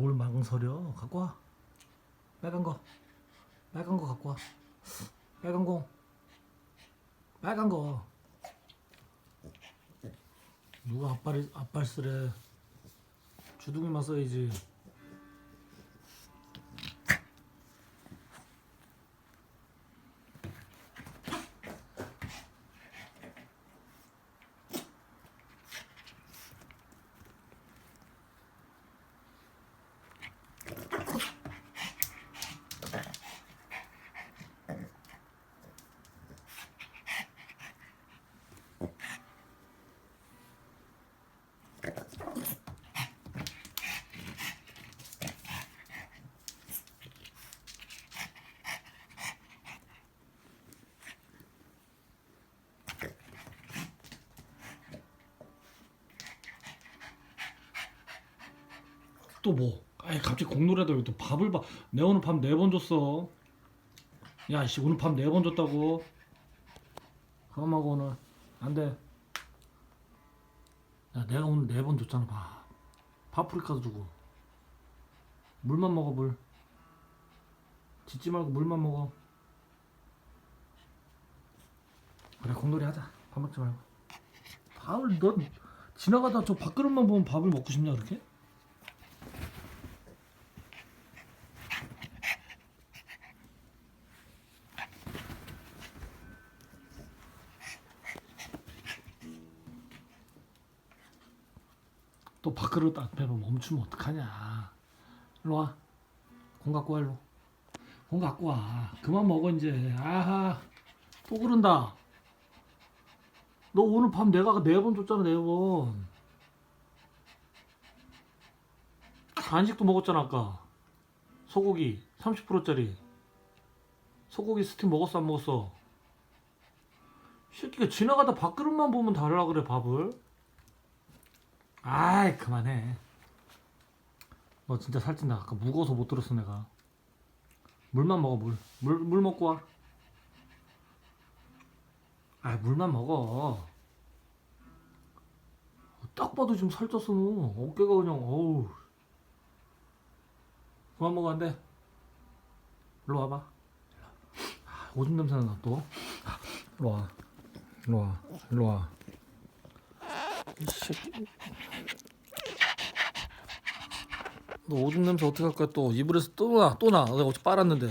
뭘 망설여? 갖고 와. 빨간 거. 빨간 거 갖고 와. 빨간 거. 빨간 거. 누가 앞발 앞발 쓰래? 주둥이만 써야지. 또 뭐? 아이 갑자기 공놀이하다 또 밥을 봐. 내 오늘 밥네번 줬어. 야, 씨 오늘 밥네번 줬다고. 먹어 오늘. 안 돼. 야, 내가 오늘 네 번 줬잖아 밥. 파프리카도 주고. 물만 먹어 물. 짖지 말고 물만 먹어. 그래 공놀이 하자. 밥 먹지 말고. 밥을 넌 지나가다 저 밥그릇만 보면 밥을 먹고 싶냐 그렇게? 또 밥그릇 앞에 멈추면 어떡하냐 일로 와. 공 갖고 와 일로. 공 갖고 와. 그만 먹어 이제. 아하. 또 그런다. 너 오늘 밤 내가 네 번 줬잖아 네 번. 간식도 먹었잖아 아까. 소고기 30%짜리. 소고기 스틱 먹었어 안 먹었어? 이 새끼가 지나가다 밥그릇만 보면 달라 그래 밥을. 아이 그만해. 너 진짜 살찐다. 아까 무거워서 못 들었어 내가. 물만 먹어 물. 물 물 먹고 와. 아 물만 먹어. 딱 봐도 지금 살쪘어 너. 어깨가 그냥 어우. 그만 먹어 안 돼. 일로 와봐. 아, 오줌 냄새 나 또. 아, 일로 와. 일로 와. 일로 와. 너 오줌 냄새 어떻게 할 거야 또 이불에서 또 나, 또 나. 내가 어제 빨았는데.